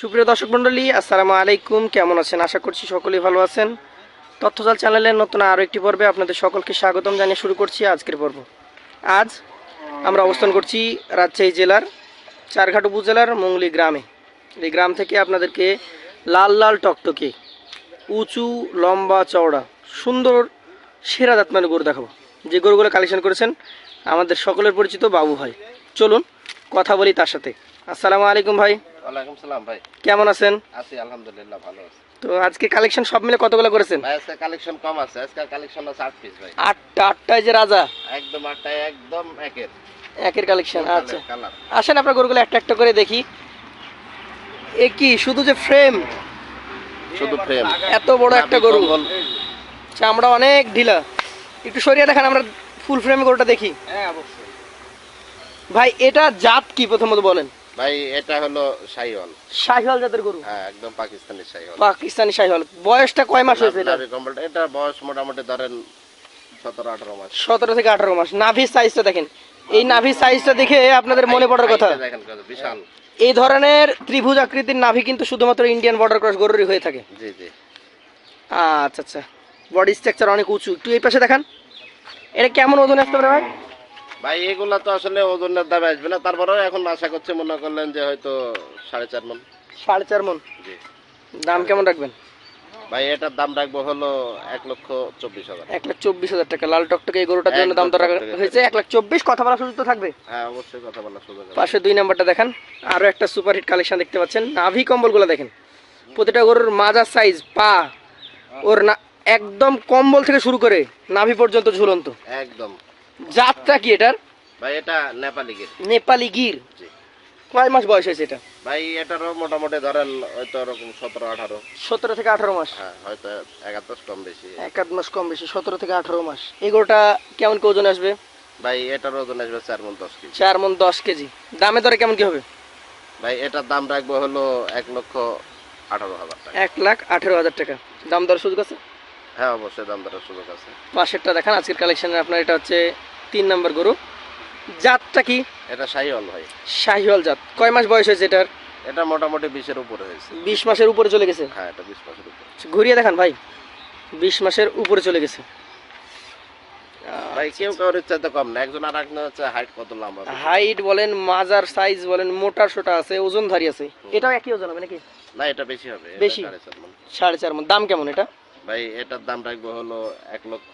সুপ্রিয় দর্শক মণ্ডলী, আসসালামু আলাইকুম। কেমন আছেন? আশা করছি সকলেই ভালো আছেন। তথ্যজাল চ্যানেলের নতুন আরও একটি পর্বে আপনাদের সকলকে স্বাগতম জানিয়ে শুরু করছি আজকের পর্ব। আজ আমরা অবস্থান করছি রাজশাহী জেলার চারঘাট উপজেলার মঙ্গলি গ্রামে। এই গ্রাম থেকে আপনাদেরকে লাল লাল টকটকে, উঁচু, লম্বা চওড়া, সুন্দর, সেরা জাতমানের গরু দেখাবো। যে গরুগুলো কালেকশন করেছেন, আমাদের সকলের পরিচিত বাবু ভাই। চলুন, কথা বলি তার সাথে। আসসালামু আলাইকুম ভাই। ওয়ালাইকুম সালাম ভাই। কেমন আছেন? আছি আলহামদুলিল্লাহ ভালো আছি। তো আজকে কালেকশন সব মিলে কতগুলো করেছেন? ভাই আজকে কালেকশন কম আছে। আজকে কালেকশন আছে আট পিস ভাই। আটটা আটটায় যে রাজা? একদম আটটায় একদম একের। একের কালেকশন আচ্ছা। আসেন আপনার গরুগুলো একটা একটা করে দেখি। এ কি শুধু যে ফ্রেম শুধু ফ্রেম এত বড় একটা গরু। চামড়া অনেক ঢিলা একটু সরিয়ে দেখান আমরা ফুল ফ্রেমে গরুটা দেখি। হ্যাঁ অবশ্যই। ভাই এটা জাত কি প্রথমত বলেন? ভাই এটা হলো শাহিওয়াল। শাহিওয়াল জাতের গরু? হ্যাঁ একদম পাকিস্তানি শাহিওয়াল। পাকিস্তানি শাহিওয়াল। বয়সটা কয় মাস হয়েছে এটা কম্বলটা এটা বয়স মোটামুটি ধরেন সতেরো আঠারো মাস। সতেরো থেকে আঠারো মাস। নাভির সাইজটা দেখেন। এই নাভির সাইজটা দেখে আপনাদের মনে পড়ার কথা। দেখেন বিশাল। এই ধরনের ত্রিভুজ আকৃতির নাভি কিন্তু শুধুমাত্র ইন্ডিয়ান বর্ডার ক্রস গরুরই হয়ে থাকে। জি জি। আচ্ছা আচ্ছা। বডি স্ট্রাকচার অনেক উঁচু। একটু এই পাশে দেখান। এটা কেমন ওজন আসতে পারে ভাই? ভাই এগুলা তো আসলে ওজনের দামে আসবে না। তারপরেও এখন আশা করছি মনে করলেন যে হয়তো সাড়ে চার মন। সাড়ে চার মন? জি। দাম কেমন রাখবেন? ভাই এটার দাম রাখব হলো এক লক্ষ চব্বিশ হাজার। এক লাখ চব্বিশ হাজার টাকা। লাল টকটকে এই গরুটার জন্য দাম একদম। দর রাখা হয়েছে এক লাখ চব্বিশ। কথা বলার সুযোগ তো থাকবে। হ্যাঁ অবশ্যই কথা বলার সুযোগ পাশে দুই নাম্বারটা দেখেন। আরও একটা সুপারহিট কালেকশন দেখতে পাচ্ছেন। নাভি কম্বলগুলো দেখেন। প্রতিটা গরুর মাজার সাইজ পা ওর না একদম কম্বল থেকে শুরু করে নাভি পর্যন্ত ঝুলন্ত। একদম। জাতটা কি এটার? ভাই এটা নেপালি গির। নেপালি গির? কয় মাস বয়স হয়েছে এটা? ভাই এটারও মোটামুটি ধরেন হয়তো ওরকম সতেরো আঠারো। সতেরো থেকে আঠারো মাস? হ্যাঁ হয়তো একাদশ কম বেশি। এক আধ মাস কম বেশি সতেরো থেকে আঠারো মাস। এই গরুটা কেমন কি ওজন আসবে? ভাই এটার ওজন আসবে চার মন দশ কেজি। চার মন দশ কেজি। দামে দরে কেমন কি হবে? ভাই এটার দাম রাখব হলো এক লক্ষ আঠারো হাজার টাকা। এক লাখ আঠেরো হাজার টাকা। দাম দর সুযোগ আছে? হ্যাঁ অবশ্যই দাম দরের সুযোগ আছে। পাশেরটা দেখান আজকের কালেকশনে আপনার এটা হচ্ছে তিন নম্বর গরু। জাতটা কি? এটা শাহিওয়াল ভাই। শাহিওয়াল জাত। কয় মাস বয়স হয়েছে এটার? এটা মোটামুটি বিশের উপরে হয়েছে। বিশ মাসের উপরে চলে গেছে? হ্যাঁ এটা বিশ মাসের উপরে। ঘুরিয়ে দেখান ভাই। বিশ মাসের উপরে চলে গেছে। ভাই কেউ কারোর ইচ্ছা কম না। একজন আর একজন হচ্ছে হাইট কত লম্বা হাইট বলেন মাজার সাইজ বলেন মোটার সোটা আছে ওজনধারী আছে। এটাও একই ওজন হবে নাকি? না এটা বেশি হবে। বেশি? সাড়ে চার মন। দাম কেমন এটা? ভাই এটার দাম রাখব হলো এক লক্ষ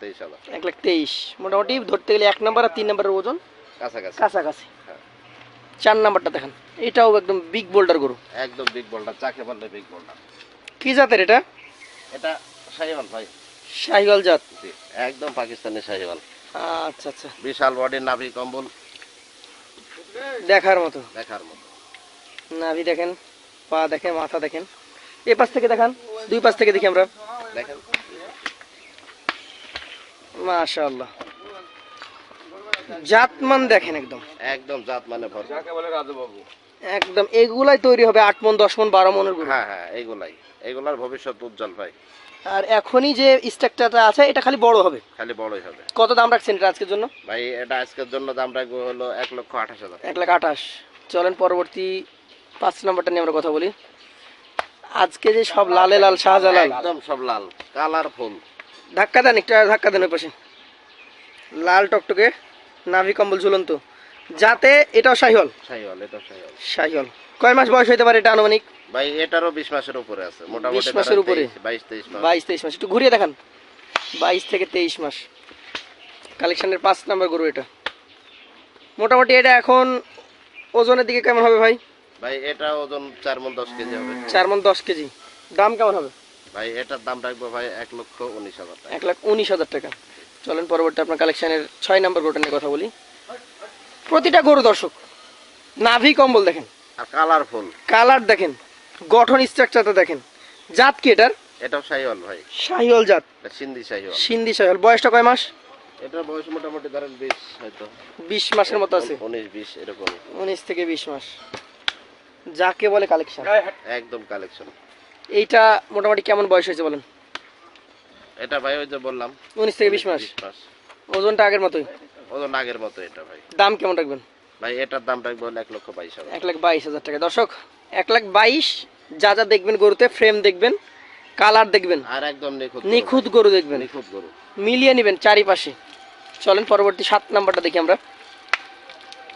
তেইশ হাজার। এক লাখ তেইশ। মোটামুটি ধরতে গেলে এক নাম্বার আর তিন নাম্বারের ওজন? কাছাকাছি। কাছাকাছি। হ্যাঁ। চার নাম্বারটা দেখেন। এটাও একদম বিগ বোল্ডার গরু। একদম বিগ বলটা চাকে বললে বিগ বলটা কি জাতের এটা? এটা শাহিওয়াল ভাই। শাহিওয়াল জাত। একদম পাকিস্তানি শাহিওয়াল। আচ্ছা আচ্ছা। বিশাল বডি নাভি কম্বল। দেখার মতো। দেখার মতো। নাভি দেখেন পা দেখেন মাথা দেখেন। এ পাশ থেকে দেখান দুই পাশ থেকে দেখি আমরা। দেখেন। মাশাআল্লাহ। জাতমান দেখেন একদম। একদম জাত মানে ভর একদম এগুলাই তৈরি হবে আট মন দশ মন বারো মনের হ্যাঁ হ্যাঁ এইগুলাই এইগুলার ভবিষ্যৎ উজ্জ্বল ভাই। আর এখনই যে স্ট্রাকচারটা আছে এটা খালি বড় হবে। খালি বড়ই হবে। কত দাম রাখছেন এটা আজকের জন্য? ভাই এটা আজকের জন্য দাম রাখব হলো এক লক্ষ আঠাশ হাজার। এক লাখ আঠাশ। চলেন পরবর্তী পাঁচ নাম্বারটা নিয়ে আমরা কথা বলি। আজকে যে সব লালে লাল শাহজালাল। একদম সব লাল কালার ফুল ধাক্কা দেন একটা ধাক্কা দেন ওই পাশে। লাল টকটকে নাভি কম্বল ঝুলন্ত। যাতে এটাও শাহিওয়াল। শাহিওয়াল এটা শাহিওয়াল। শাহিওয়াল। কয় মাস বয়স হইতে পারে এটা আনুমানিক? ভাই এটারও বিশ মাসের উপরে আছে। মোটামুটি 20 মাসের উপরে? বাইশ তেইশ মাস। বাইশ তেইশ মাস। একটু ঘুরিয়ে দেখান। বাইশ থেকে তেইশ মাস। কালেকশনের পাঁচ নাম্বার গরু এটা। মোটামুটি এটা এখন ওজনের দিকে কেমন হবে ভাই? ভাই এটা ওজন চার মন দশ কেজি হবে। চার মন দশ কেজি। দাম কেমন হবে? ভাই এটার দাম রাখব ভাই এক লক্ষ উনিশ হাজার টাকা। এক লাখ উনিশ হাজার টাকা। চলেন পরবর্তী আপনার কালেকশনের ছয় নাম্বার গরুটা নিয়ে কথা বলি। প্রতিটা গরু দর্শক নাভি কম্বল দেখেন। আর কালারফুল কালার দেখেন গঠন স্ট্রাকচারটা দেখেন। জাত কি এটার? এটাও শাহিওয়াল ভাই। শাহিওয়াল জাত। সিন্ধি শাহিওয়াল সিন্ধি শাহিওয়াল বয়সটা কয় মাস? এটার বয়স মোটামুটি ধরেন বিশ হয়তো। বিশ মাসের মতো আছে। উনিশ বিশ এরকম। উনিশ থেকে বিশ মাস। যাকে বলে কালেকশন একদম কালেকশন এইটা মোটামুটি কেমন বয়স হয়েছে বলেন? এটা ভাই ওই যে বললাম উনিশ থেকে বিশ মাস। ওজনটা আগের মতোই? ওজন আগের মতো এটা ভাই। দাম কেমন রাখবেন? ভাই এটার দাম রাখব এক লক্ষ বাইশ হাজার। এক লাখ বাইশ হাজার টাকা। দর্শক এক লাখ বাইশ যা যা দেখবেন গরুতে ফ্রেম দেখবেন কালার দেখবেন আর একদম নিখুঁত। নিখুঁত গরু দেখবেন। নিখুঁত গরু। মিলিয়ে নেবেন চারিপাশে। চলেন পরবর্তী সাত নাম্বারটা দেখি আমরা।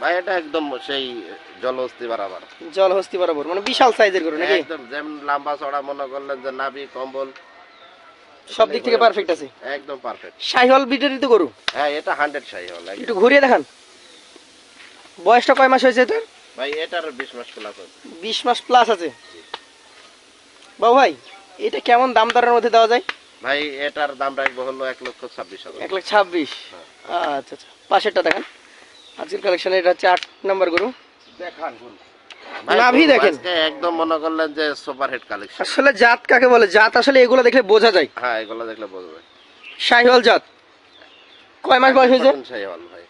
ভাই এটা একদম সেই জলহস্তি বরাবর। জল হস্তি বরাবর মানে বিশাল সাইজের গরু নাকি? একদম যেমন লম্বা চড়া মনে করলেন যে নাভি কম্বল। সব দিক থেকে পারফেক্ট আছে? একদম পারফেক্ট বিটারই তো গরু? হ্যাঁ এটা হান্ড্রেড শাহি হল একটু ঘুরিয়ে দেখান। বয়সটা কয় মাস হয়েছে এটার? ভাই এটার বিশ মাস খোলা আছে। বিশ মাস প্লাস আছে? বাবু ভাই এটা কেমন দাম দরের মধ্যে দেওয়া যায়? ভাই এটার দাম রাখব হলো এক লক্ষ ছাব্বিশ হাজার। এক লাখ ছাব্বিশ। আচ্ছা আচ্ছা পাশেরটা দেখান। আজকের কালেকশনে এটা হচ্ছে আট নাম্বার গরু। দেখান নাভি দেখেন। একদম মনে করলেন যে সুপার হিট কালেকশন আসলে জাত কাকে বলে? জাত আসলে এগুলো দেখলে বোঝা যায়। হ্যাঁ এগুলো দেখলে বুঝবে শাহিওয়াল জাত। কয় মাস বয়স হয়েছে? ভাই।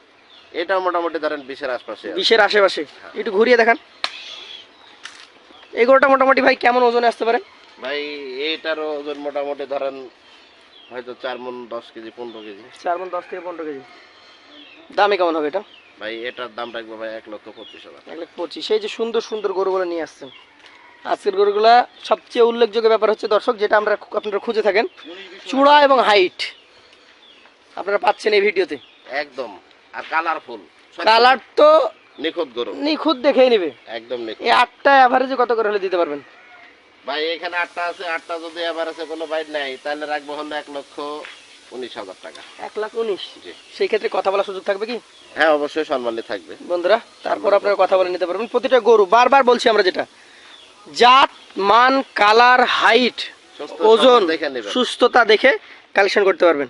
এটা মোটামুটি ধরেন বিশের আশপাশে বিশের আশেপাশে। একটু ঘুরিয়ে দেখান। এগুলোটা মোটামুটি ভাই কেমন ওজনে আসতে পারে? ভাই এইটারও ওজন মোটামুটি ধরেন হয়তো চার মন দশ কেজি পনেরো কেজি। চার মন দশ থেকে পনেরো কেজি। দামে কেমন হবে এটা? ভাই এটার দাম রাখব ভাই এক লক্ষ পঁচিশ হাজার। এক লক্ষ পঁচিশ। এই যে সুন্দর সুন্দর গরুগুলো নিয়ে আসছেন। আজকের গরুগুলা সবচেয়ে উল্লেখযোগ্য ব্যাপার হচ্ছে দর্শক যেটা আমরা আপনারা খুঁজে থাকেন চূড়া এবং হাইট। আপনারা পাচ্ছেন এই ভিডিওতে। একদম। আর কালারফুল কালার তো নিখুঁত গরু। নিখুঁত দেখেই নেবে। একদম নিখুঁত। এই আটটা অ্যাভারেজে কত করে হলে দিতে পারবেন? ভাই এখানে আটটা আছে আটটা যদি আছে কোনো বাইট নাই তাহলে রাখব হলো এক লক্ষ উনিশ হাজার টাকা। এক লাখ উনিশ? জি। সেই ক্ষেত্রে কথা বলার সুযোগ থাকবে কি? হ্যাঁ অবশ্যই সম্মানী থাকবে। বন্ধুরা তারপর আপনারা কথা বলে নিতে পারবেন। প্রতিটা গরু বারবার বলছি আমরা যেটা জাত মান কালার হাইট ওজন সুস্থতা দেখে কালেকশন করতে পারবেন।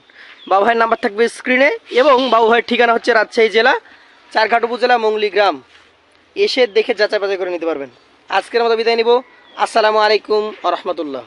বাবু ভাইয়ের নাম্বার থাকবে স্ক্রিনে এবং বাবু ভাইয়ের ঠিকানা হচ্ছে রাজশাহী জেলা চারঘাট উপজেলা মঙ্গলি গ্রাম। এসে দেখে যাচাই বাছাই করে নিতে পারবেন। আজকের মতো বিদায় নিব। আসসালামু আলাইকুম আ রহমতুল্লাহ।